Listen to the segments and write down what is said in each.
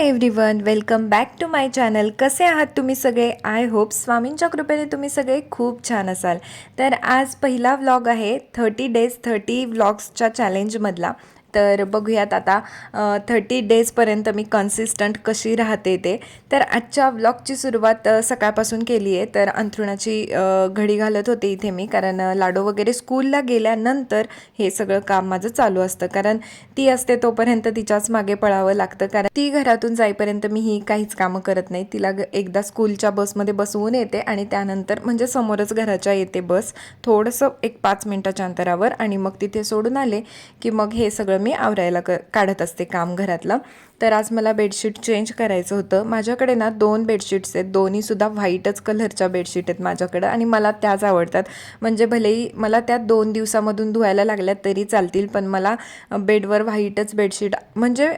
Everyone welcome back to my channel कसे आहात तुम्ही सगळे? आय होप स्वामींच्या कृपेने तुम्ही सगळे खूप छान असाल. तर आज पहिला व्लॉग आहे थर्टी डेज थर्टी व्लॉग्सच्या चॅलेंजमधला तर बघूयात आता थर्टी डेजपर्यंत मी कन्सिस्टंट कशी राहते ते. तर आजच्या व्लॉगची सुरुवात सकाळपासून केली आहे. तर अंथरुणाची घडी घालत होते इथे मी. कारण लाडो वगैरे स्कूलला गेल्यानंतर हे सगळं काम माझं चालू असतं. कारण ती असते तोपर्यंत तिच्याच मागे पळावं लागतं. कारण ती घरातून जाईपर्यंत मी ही काहीच कामं करत नाही. तिला एकदा स्कूलच्या बसमध्ये बसवून येते आणि त्यानंतर म्हणजे समोरच घराच्या येते बस. थोडंसं एक पाच मिनटाच्या अंतरावर आणि मग तिथे सोडून आले की मग हे सगळं मी आवरायला क काढत असते काम घरातलं. तर आज मला बेडशीट चेंज करायचं होतं. माझ्याकडे ना दोन बेडशीट्स आहेत. दोन्हीसुद्धा व्हाईटच कलरच्या बेडशीट आहेत माझ्याकडं आणि मला त्याच आवडतात. म्हणजे भलेही मला त्या दोन दिवसामधून धुवायला लागल्या तरी चालतील पण मला बेडवर व्हाईटच बेडशीट म्हणजे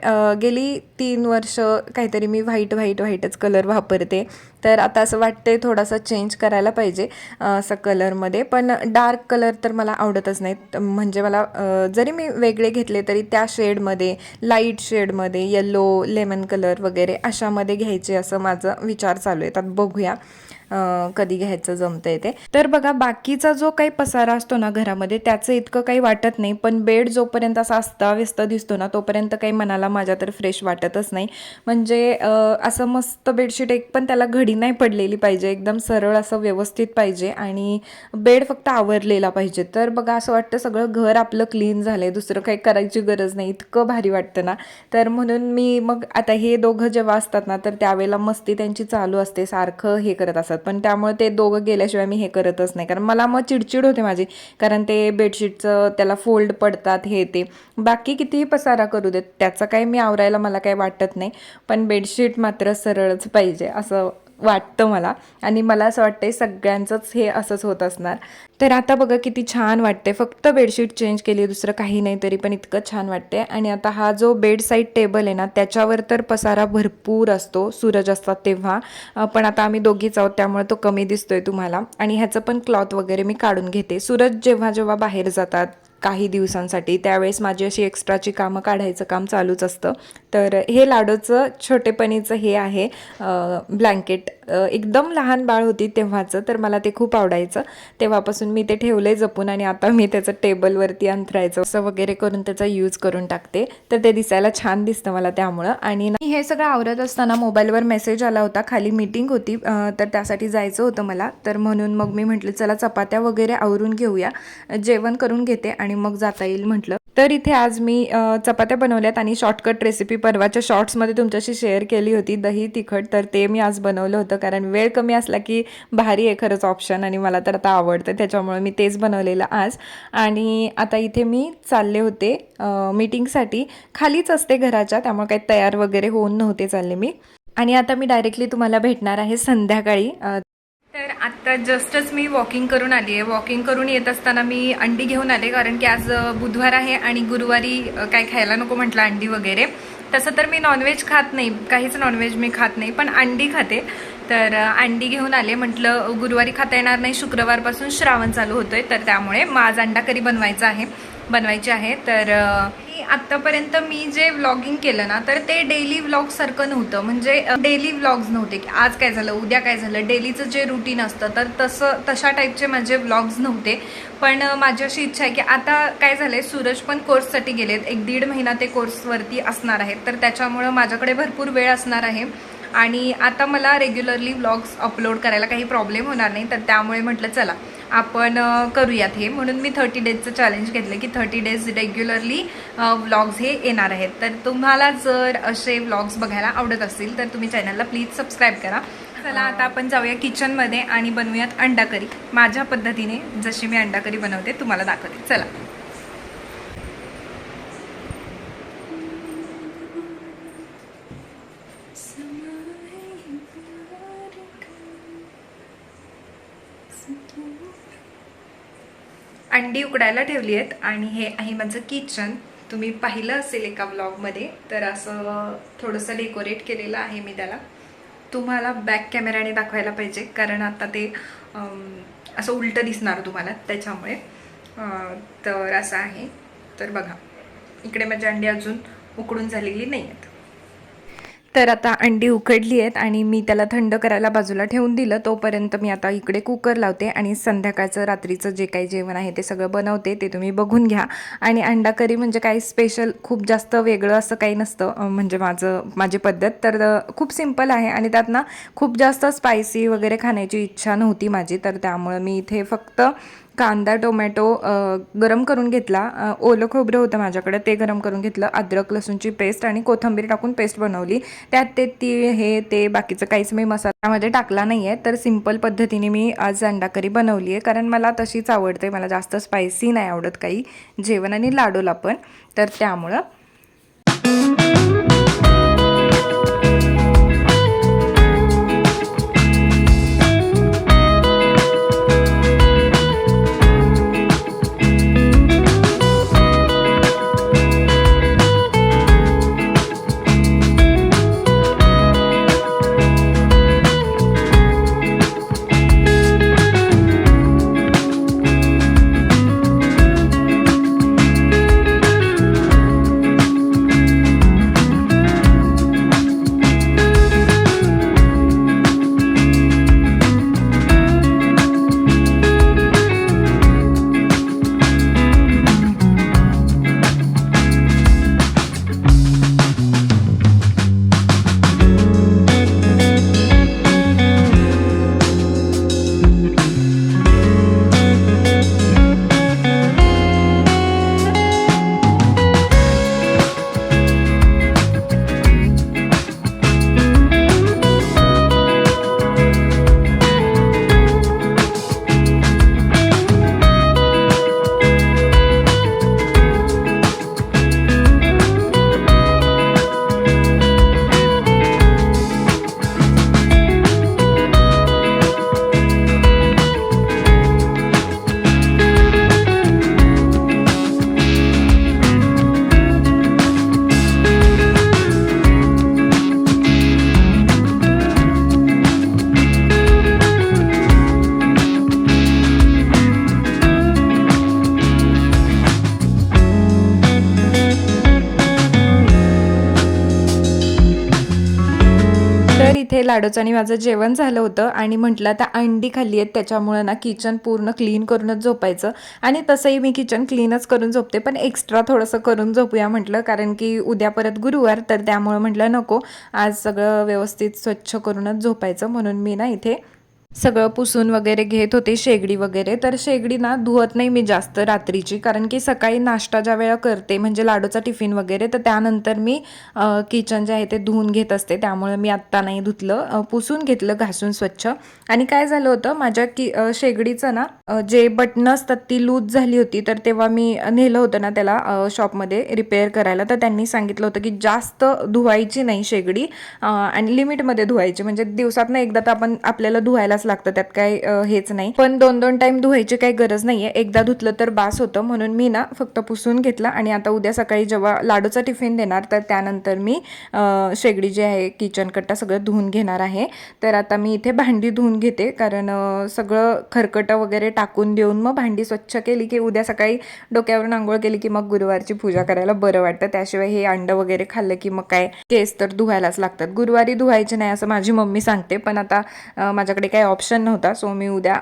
गेली तीन वर्ष काहीतरी मी व्हाईट व्हाईट व्हाईटच कलर वापरते. तर आता असं वाटतंय थोडासा चेंज करायला पाहिजे असं कलरमध्ये पण डार्क कलर तर मला आवडतच नाहीत. म्हणजे मला जरी मी वेगळे घेतले तरी त्या शेडमध्ये लाइट शेडमध्ये येल्लो लेमन कलर वगैरे अशामध्ये घ्यायचे असं माझं विचार चालू आहे. तर बघूया. कधी घ्यायचं जमतंय ते. तर बघा बाकीचा जो काही पसारा असतो ना घरामध्ये त्याचं इतकं काही वाटत नाही पण बेड जोपर्यंत असा अस्ताव्यस्त दिसतो ना तोपर्यंत काही मनाला माझ्या तर फ्रेश वाटतच नाही. म्हणजे असं मस्त बेडशीट एक पण त्याला घडी नाही पडलेली पाहिजे एकदम सरळ असं व्यवस्थित पाहिजे आणि बेड फक्त आवरलेला पाहिजे. तर बघा असं वाटतं सगळं घर आपलं क्लीन झालं आहे दुसरं काही करायची गरज नाही इतकं भारी वाटतं ना. तर म्हणून मी मग आता हे दोघं जेव्हा असतात ना तर त्यावेळेला मस्ती त्यांची चालू असते सारखं हे करत असतात. पण त्यामुळे ते दोघं गेल्याशिवाय मी हे करतच नाही. कारण मला मग चिडचिड होते माझी. कारण ते बेडशीटचं त्याला फोल्ड पडतात हे ते. बाकी कितीही पसारा करू देत त्याचं काही मी आवरायला मला काही वाटत नाही. पण बेडशीट मात्र सरळच पाहिजे असं वाटतं मला. आणि मला असं वाटतंय सगळ्यांचंच हे असंच होत असणार. तर आता बघा किती छान वाटते फक्त बेडशीट चेंज केली दुसरं काही नाही तरी पण इतकं छान वाटते आणि आता हा जो बेड साईड टेबल आहे ना त्याच्यावर तर पसारा भरपूर असतो सूरज असतात तेव्हा. पण आता आम्ही दोघीच आहोत त्यामुळे तो कमी दिसतोय तुम्हाला. आणि ह्याचं पण क्लॉथ वगैरे मी काढून घेते. सूरज जेव्हा जेव्हा बाहेर जातात काही दिवसांसाठी त्यावेळेस माझी अशी एक्स्ट्राची कामं काढायचं काम चालूच असतं. तर हे लाडोचं छोटेपणीचं हे आहे ब्लँकेट एकदम लहान बाळ होती तेव्हाचं तर मला ते खूप आवडायचं. तेव्हापासून मी ते ठेवले जपून आणि आता मी त्याचं टेबलवरती अंथरायचं असं वगैरे करून त्याचा यूज करून टाकते. तर ते दिसायला छान दिसतं मला त्यामुळं. आणि हे सगळं आवरत असताना मोबाईलवर मेसेज आला होता खाली मीटिंग होती तर त्यासाठी जायचं होतं मला. तर म्हणून मग मी म्हटलं चला चपात्या वगैरे आवरून घेऊया. जेवण करून घेते आणि मग जाता येईल म्हटलं. तर इथे आज मी चपात्या बनवल्यात आणि शॉर्टकट रेसिपी परवाच्या शॉर्ट्समध्ये तुमच्याशी शेअर केली होती दही तिखट. तर ते मी आज बनवलं होतं कारण वेळ कमी असला की भारी आहे खरंच ऑप्शन आणि मला तर आता आवडतं त्याच्यामुळे मी तेच बनवलेलं आज. आणि आता इथे मी चालले होते मीटिंगसाठी खालीच असते घराच्या त्यामुळे काही तयार वगैरे होऊन नव्हते चालले मी. आणि आता मी डायरेक्टली तुम्हाला भेटणार आहे संध्याकाळी. तर आत्ता जस्टच मी वॉकिंग करून आली आहे वॉकिंग करून येत असताना मी अंडी घेऊन आले कारण की आज बुधवार आहे आणि गुरुवारी काय खायला नको म्हटलं अंडी वगैरे. तसं तर मी नॉनव्हेज खात नाही काहीच नॉनव्हेज मी खात नाही पण अंडी खाते. तर अंडी घेऊन आले म्हटलं गुरुवारी खाता येणार नाही शुक्रवारपासून श्रावण चालू होतोय. तर त्यामुळे मग आज अंडा करी बनवायचा आहे. बनवायचे आहे. तर आत्तापर्यंत मी जे व्लॉगिंग केलं ना तर ते डेली व्लॉगसारखं नव्हतं. म्हणजे डेली व्लॉग्स नव्हते. की आज काय झालं उद्या काय झालं डेलीचं जे रुटीन असतं तर तसं तशा टाईपचे माझे व्लॉग्स नव्हते. पण माझी अशी इच्छा आहे की आता काय झालं आहे सूरज पण कोर्ससाठी गेलेत. एक दीड महिना ते कोर्सवरती असणार आहेत. तर त्याच्यामुळं माझ्याकडे भरपूर वेळ असणार आहे. आणि आता मला रेग्युलरली व्लॉग्स अपलोड करायला काही प्रॉब्लेम होणार नाही तर त्यामुळे म्हटलं चला आपण करूयात हे. म्हणून मी थर्टी डेजचं चॅलेंज घेतलं की थर्टी डेज रेग्युलरली व्लॉग्स हे येणार आहेत. तर तुम्हाला जर असे व्लॉग्स बघायला आवडत असतील तर तुम्ही चॅनलला प्लीज सबस्क्राईब करा. चला आता आपण जाऊया किचनमध्ये आणि बनवूयात अंडा करी माझ्या पद्धतीने जशी मी अंडा करी बनवते तुम्हाला दाखवते. चला. अंडी उकडायला ठेवली आहेत आणि हे आहे माझं किचन तुम्ही पाहिलं असेल एका ब्लॉगमध्ये तर असं थोडंसं डेकोरेट केलेलं आहे मी त्याला. तुम्हाला बॅक कॅमेराने दाखवायला पाहिजे कारण आता ते असं उलटं दिसणार तुम्हाला त्याच्यामुळे. तर असं आहे. तर बघा इकडे माझी अंडी अजून उकडून झालेली नाही आहेत तर आता अंडी उकडली आहेत आणि मी त्याला थंड करायला बाजूला ठेवून दिलं. तोपर्यंत मी आता इकडे कुकर लावते आणि संध्याकाळचं रात्रीचं जे काही जेवण आहे ते सगळं बनवते. ते तुम्ही बघून घ्या. आणि अंडा करी म्हणजे काही स्पेशल खूप जास्त वेगळं असं काही नसतं म्हणजे माझं माझी पद्धत. तर खूप सिंपल आहे आणि त्यात ना खूप जास्त स्पायसी वगैरे खाण्याची इच्छा नव्हती माझी. तर त्यामुळं मी इथे फक्त कांदा टोमॅटो गरम करून घेतला. ओलं खोबरं होतं माझ्याकडे ते गरम करून घेतलं. अद्रक लसूणची पेस्ट आणि कोथिंबीर टाकून पेस्ट बनवली. त्यात ते ती हे ते बाकीचं काहीच मी मसाल्यामध्ये टाकला नाही आहे तर सिंपल पद्धतीने मी आज अंडा करी बनवली आहे कारण मला तशीच आवडते. मला जास्त स्पायसी नाही आवडत काही. जेवण आणि लाडूला पण. तर त्यामुळं इथे लाडूचं आणि माझं जेवण झालं होतं आणि म्हटलं आता अंडी खाल्ली आहेत त्याच्यामुळं ना किचन पूर्ण क्लीन करूनच झोपायचं. आणि तसंही मी किचन क्लीनच करून झोपते पण एक्स्ट्रा थोडंसं करून झोपूया म्हटलं कारण की उद्या परत गुरुवार तर त्यामुळं म्हटलं नको आज सगळं व्यवस्थित स्वच्छ करूनच झोपायचं. म्हणून मी ना इथे सगळं पुसून वगैरे घेत होते शेगडी वगैरे. तर शेगडी ना धुवत नाही मी जास्त रात्रीची कारण की सकाळी नाश्ता ज्या वेळा करते म्हणजे लाडूचा टिफिन वगैरे तर त्यानंतर मी किचन जे आहे ते धुवून घेत असते. त्यामुळे मी आत्ता नाही धुतलं. पुसून घेतलं घासून स्वच्छ. आणि काय झालं होतं माझ्या की शेगडीचं ना जे बटणं असतात ती लूज झाली होती तर तेव्हा मी नेलं होतं ना त्याला शॉपमध्ये रिपेअर करायला. तर त्यांनी सांगितलं होतं की जास्त धुवायची नाही शेगडी आणि लिमिटमध्ये धुवायची. म्हणजे दिवसातनं एकदा तर आपण आपल्याला धुवायला धुवायलाच लागतं त्यात काय हेच नाही. पण दोन दोन टाइम धुवायची काही गरज नाहीये. एकदा धुतलं तर बास होतं. म्हणून मी ना फक्त पुसून घेतलं आणि आता उद्या सकाळी जेव्हा लाडूचा टिफिन देणार तर त्यानंतर मी शेगडी जी आहे किचन कट्टा सगळं धुवून घेणार आहे. तर आता मी इथे भांडी धुवून घेते. कारण सगळं खरकटं वगैरे टाकून देऊन मग भांडी स्वच्छ केली की उद्या सकाळी डोक्यावरून आंघोळ केली की मग गुरुवारची पूजा करायला बरं वाटतं. त्याशिवाय हे अंडं वगैरे खाल्लं की मग काय केस तर धुवायलाच लागतात. गुरुवारी धुवायचे नाही असं माझी मम्मी सांगते. पण आता माझ्याकडे काही ऑप्शन नव्हता सो मी उद्या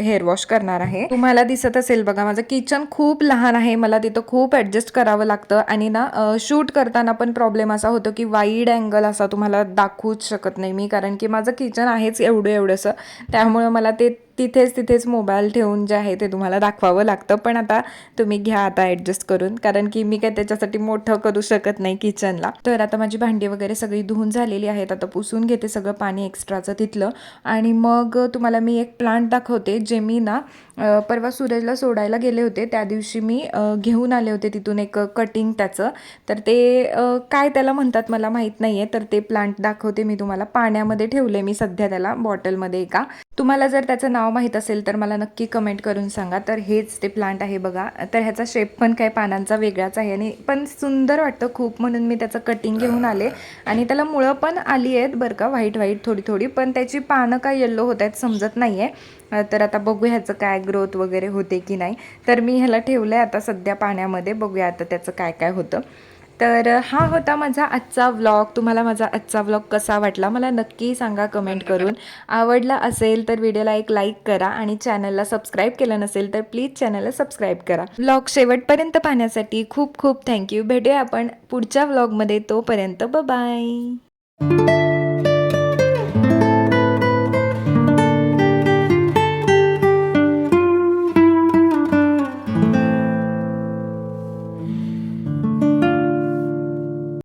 हेअर वॉश करणार आहे. तुम्हाला दिसत असेल बघा माझं किचन खूप लहान आहे. मला तिथं खूप ॲडजस्ट करावं लागतं आणि ना शूट करताना पण प्रॉब्लेम असा होतो की वाईड अँगल असा तुम्हाला दाखवूच शकत नाही मी कारण की माझं किचन आहेच एवढं एवढंसं त्यामुळं मला ते तिथेच तिथेच मोबाईल ठेवून जे आहे ते तुम्हाला दाखवावं लागतं. पण आता तुम्ही घ्या आता ॲडजस्ट करून. कारण की मी काय त्याच्यासाठी मोठं करू शकत नाही किचनला तर आता माझी भांडी वगैरे सगळी धुवून झालेली आहेत. आता पुसून घेते सगळं पाणी एक्स्ट्राचं तिथलं. आणि मग तुम्हाला मी एक प्लांट दाखवते जे मी ना परवा सूरजला सोडायला गेले होते. त्या दिवशी मी घेऊन आले होते तिथून एक कटिंग त्याचं. तर ते काय त्याला म्हणतात मला माहीत नाही आहे तर ते प्लांट दाखवते मी तुम्हाला. पाण्यामध्ये ठेवले मी सध्या त्याला बॉटलमध्ये एका. तुम्हाला जर त्याचं नाव माहीत असेल तर मला नक्की कमेंट करून सांगा. तर हेच ते प्लांट आहे बघा. तर ह्याचा शेप पण काय पानांचा वेगळाच आहे आणि पण सुंदर वाटतं खूप म्हणून मी त्याचं कटिंग घेऊन आले. आणि त्याला मुळं पण आली आहेत बरं का व्हाईट व्हाईट थोडी थोडी. पण त्याची पानं काय येल्लो होत आहेत समजत नाही आहे तर आता बघू ह्याचं काय ग्रोथ वगैरे होते की नाही. तर मी ह्याला ठेवलं आहे आता सध्या पाण्यामध्ये. बघूया आता त्याचं काय काय होतं. तर हा होता माझा आजचा व्लॉग तुम्हाला माझा आजचा व्लॉग कसा वाटला मला नक्की सांगा कमेंट करून. आवडला असेल तर व्हिडिओला एक लाईक करा आणि चॅनलला सबस्क्राईब केलं नसेल तर प्लीज चॅनलला सबस्क्राईब करा. व्लॉग शेवटपर्यंत पाहण्यासाठी खूप खूप थँक्यू भेटूया आपण पुढच्या व्लॉगमध्ये तोपर्यंत. बाय